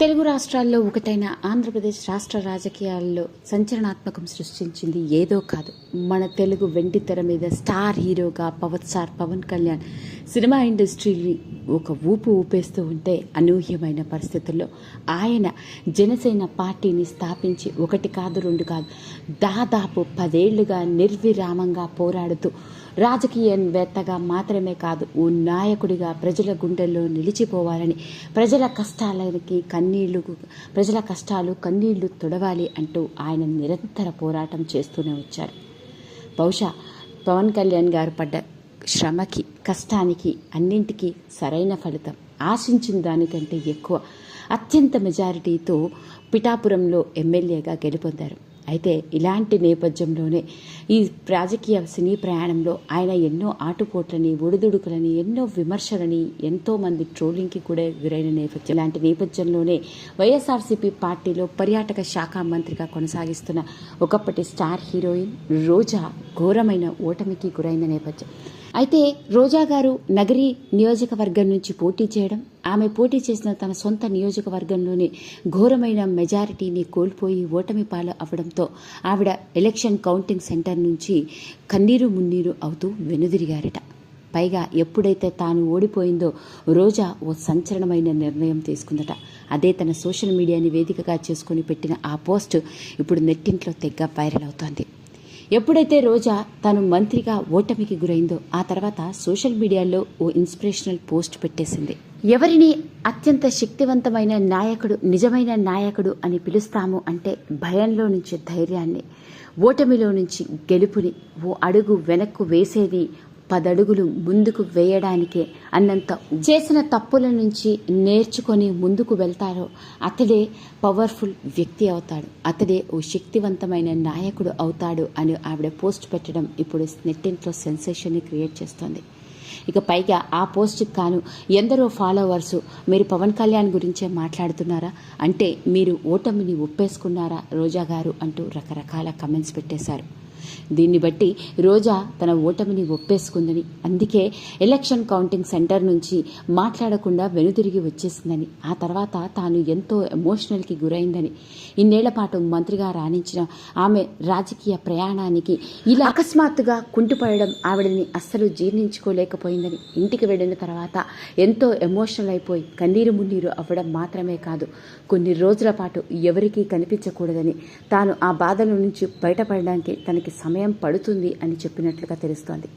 తెలుగు రాష్ట్రాల్లో ఒకటైన ఆంధ్రప్రదేశ్ రాష్ట్ర రాజకీయాల్లో సంచలనాత్మకం సృష్టించింది ఏదో కాదు. మన తెలుగు వెండితెర మీద స్టార్ హీరోగా పవత్ సార్ పవన్ కళ్యాణ్ సినిమా ఇండస్ట్రీని ఒక ఊపు ఊపేస్తూ ఉంటే అనూహ్యమైన పరిస్థితుల్లో ఆయన జనసేన పార్టీని స్థాపించి ఒకటి కాదు రెండు కాదు దాదాపు పదేళ్ళుగా నిర్విరామంగా పోరాడుతూ రాజకీయవేత్తగా మాత్రమే కాదు ఓ నాయకుడిగా ప్రజల గుండెల్లో నిలిచిపోవాలని ప్రజల కష్టాలకి కన్నీళ్ళు ప్రజల కష్టాలు కన్నీళ్ళు తొడవాలి అంటూ ఆయన నిరంతర పోరాటం చేస్తూనే వచ్చారు. బహుశా పవన్ కళ్యాణ్ గారు పడ్డ శ్రమకి కష్టానికి అన్నింటికీ సరైన ఫలితం. ఆశించిన దానికంటే ఎక్కువ అత్యంత మెజారిటీతో పిఠాపురంలో ఎమ్మెల్యేగా గెలుపొందారు. అయితే ఇలాంటి నేపథ్యంలోనే ఈ రాజకీయ సినీ ప్రయాణంలో ఆయన ఎన్నో ఆటుపోట్లని ఒడిదుడుకులని ఎన్నో విమర్శలని ఎంతో మంది ట్రోలింగ్కి కూడా గురైన నేపథ్యం. ఇలాంటి నేపథ్యంలోనే వైఎస్ఆర్సీపీ పార్టీలో పర్యాటక శాఖ మంత్రిగా కొనసాగిస్తున్న ఒకప్పటి స్టార్ హీరోయిన్ రోజా ఘోరమైన ఓటమికి గురైన నేపథ్యం. అయితే రోజా గారు నగరి నియోజకవర్గం నుంచి పోటీ చేయడం ఆమె పోటీ చేసిన తన సొంత నియోజకవర్గంలోనే ఘోరమైన మెజారిటీని కోల్పోయి ఓటమి పాలు అవడంతో ఆవిడ ఎలక్షన్ కౌంటింగ్ సెంటర్ నుంచి కన్నీరు మున్నీరు అవుతూ వెనుదిరిగారట. పైగా ఎప్పుడైతే తాను ఓడిపోయిందో రోజా ఓ సంచలనమైన నిర్ణయం తీసుకుందట. అదే తన సోషల్ మీడియాని వేదికగా చేసుకుని పెట్టిన ఆ పోస్ట్ ఇప్పుడు నెట్టింట్లో తెగ్గ వైరల్ అవుతోంది. ఎప్పుడైతే రోజా తను మంత్రిగా ఓటమికి గురైందో ఆ తర్వాత సోషల్ మీడియాలో ఓ ఇన్స్పిరేషనల్ పోస్ట్ పెట్టేసింది. ఎవరిని అత్యంత శక్తివంతమైన నాయకుడు నిజమైన నాయకుడు అని పిలుస్తాము అంటే భయంలో నుంచి ధైర్యాన్ని ఓటమిలో నుంచి గెలుపుని ఓ అడుగు వెనక్కు వేసేది పదడుగులు ముందుకు వేయడానికే అన్నంత చేసిన తప్పుల నుంచి నేర్చుకొని ముందుకు వెళ్తారో అతడే పవర్ఫుల్ వ్యక్తి అవుతాడు. అతడే ఓ శక్తివంతమైన నాయకుడు అవుతాడు అని ఆవిడ పోస్ట్ పెట్టడం ఇప్పుడు నెట్టింట్లో సెన్సేషన్ని క్రియేట్ చేస్తోంది. ఇక పైగా ఆ పోస్ట్కి కాను ఎందరో ఫాలోవర్స్ మీరు పవన్ కళ్యాణ్ గురించే మాట్లాడుతున్నారా? అంటే మీరు ఓటమిని ఒప్పేసుకున్నారా రోజా గారు అంటూ రకరకాల కమెంట్స్ పెట్టేశారు. దీన్ని బట్టి రోజా తన ఓటమిని ఒప్పేసుకుందని. అందుకే ఎలక్షన్ కౌంటింగ్ సెంటర్ నుంచి మాట్లాడకుండా వెనుతిరిగి వచ్చేసిందని. ఆ తర్వాత తాను ఎంతో ఎమోషనల్కి గురైందని. ఇన్నేళ్ళ పాటు మంత్రిగా రాణించిన ఆమె రాజకీయ ప్రయాణానికి ఇలా అకస్మాత్తుగా కుంటుపడడం ఆవిడని అస్సలు జీర్ణించుకోలేకపోయిందని. ఇంటికి వెళ్ళిన తర్వాత ఎంతో ఎమోషనల్ అయిపోయి కన్నీరు మున్నీరు అవ్వడం మాత్రమే కాదు కొన్ని రోజుల పాటు ఎవరికీ కనిపించకూడదని. తాను ఆ బాధల నుంచి బయటపడడానికి తనకి సమయం పడుతుంది అని చెప్పినట్లుగా తెలుస్తోంది.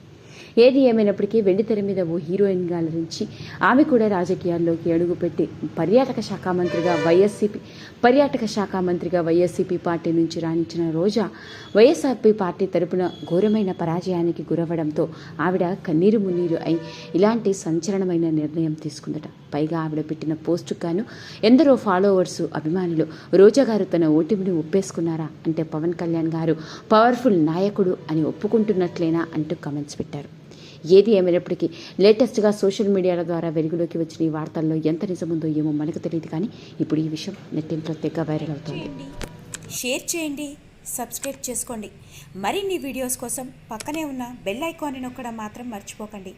ఏది ఏమైనప్పటికీ వెండితెర మీద ఓ హీరోయిన్గా అలరించి ఆమె కూడా రాజకీయాల్లోకి అడుగుపెట్టి పర్యాటక శాఖ మంత్రిగా వైఎస్సీపీ పర్యాటక శాఖ మంత్రిగా వైఎస్సీపీ పార్టీ నుంచి రాణించిన రోజా వైఎస్ఆర్పీ పార్టీ తరపున ఘోరమైన పరాజయానికి గురవడంతో ఆవిడ కన్నీరు మున్నీరు అయి ఇలాంటి సంచలనమైన నిర్ణయం తీసుకుందట. పైగా ఆవిడ పెట్టిన పోస్టుకు గాను ఎందరో ఫాలోవర్స్ అభిమానులు రోజా గారు తన ఓటమిని ఒప్పేసుకున్నారా అంటే పవన్ కళ్యాణ్ గారు పవర్ఫుల్ నాయకుడు అని ఒప్పుకుంటున్నట్లేనా అంటూ కమెంట్స్ పెట్టారు. ఏది ఏమైనప్పటికీ లేటెస్ట్గా సోషల్ మీడియాల ద్వారా వెలుగులోకి వచ్చిన ఈ వార్తల్లో ఎంత నిజముందో ఏమో మనకు తెలియదు కానీ ఇప్పుడు ఈ విషయం నెట్టింట్లో తెగ వైరల్ అవుతుంది. షేర్ చేయండి. సబ్స్క్రైబ్ చేసుకోండి. మరిన్ని వీడియోస్ కోసం పక్కనే ఉన్న బెల్ ఐకాన్ని నొక్కడం మాత్రం మర్చిపోకండి.